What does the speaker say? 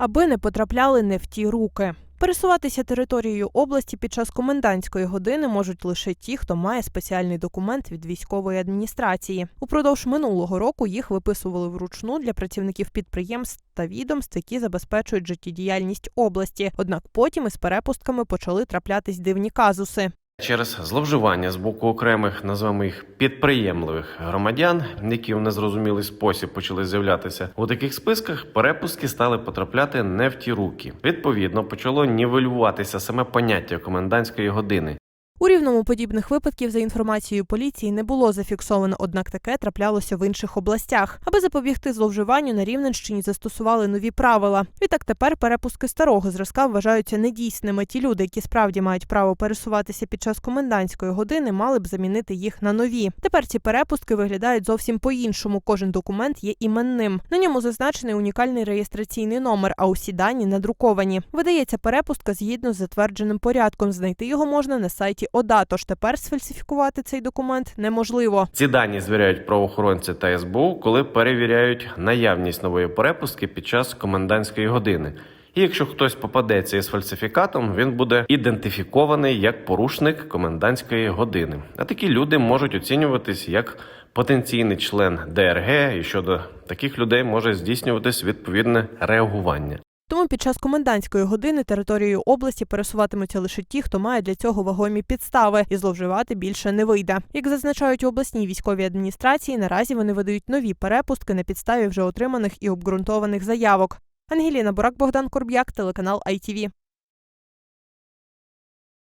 аби не потрапляли не в ті руки. Пересуватися територією області під час комендантської години можуть лише ті, хто має спеціальний документ від військової адміністрації. Упродовж минулого року їх виписували вручну для працівників підприємств та відомств, які забезпечують життєдіяльність області. Однак потім із перепустками почали траплятись дивні казуси. Через зловживання з боку окремих, називаємо їх підприємливих громадян, які в незрозумілий спосіб почали з'являтися у таких списках, перепуски стали потрапляти не в ті руки. Відповідно, почало нівелюватися саме поняття комендантської години. У рівному подібних випадків, за інформацією поліції, не було зафіксовано, однак таке траплялося в інших областях. Аби запобігти зловживанню, на Рівненщині застосували нові правила. Відтак тепер перепуски старого зразка вважаються недійсними. Ті люди, які справді мають право пересуватися під час комендантської години, мали б замінити їх на нові. Тепер ці перепустки виглядають зовсім по-іншому. Кожен документ є іменним. На ньому зазначений унікальний реєстраційний номер, а усі дані надруковані. Видається перепустка згідно з затвердженим порядком. Знайти його можна на сайті ОДА. Тож тепер сфальсифікувати цей документ неможливо. Ці дані звіряють правоохоронці та СБУ, коли перевіряють наявність нової перепустки під час комендантської години. І якщо хтось попадеться із фальсифікатом, він буде ідентифікований як порушник комендантської години. А такі люди можуть оцінюватись як потенційний член ДРГ, і щодо таких людей може здійснюватись відповідне реагування. Тому під час комендантської години територією області пересуватимуться лише ті, хто має для цього вагомі підстави, і зловживати більше не вийде. Як зазначають у обласній військовій адміністрації, наразі вони видають нові перепустки на підставі вже отриманих і обґрунтованих заявок. Ангеліна Бурак, Богдан Корб'як, телеканал ITV.